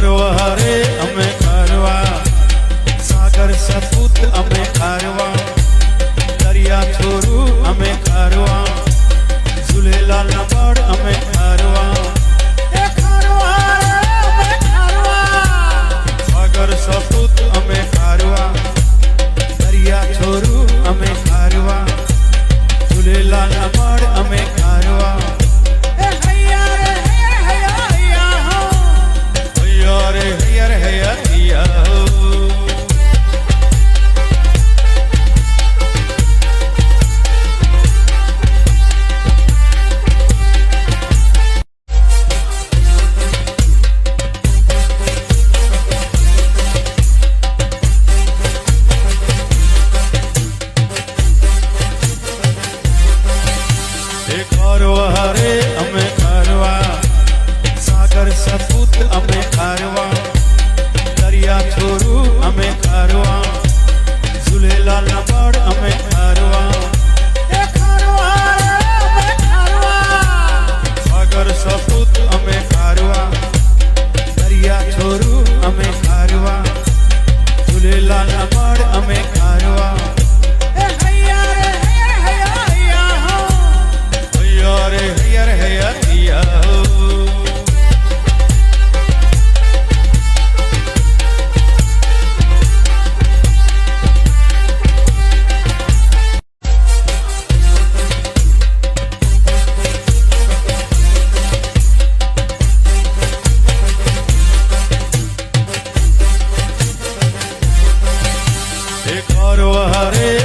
મોરો હરે અમે ખારવા સાગર સપૂત અમે ખારવા દરિયા છોરું અમે ખારવા ઝુલેલા નબળ અમે make व्यवहारे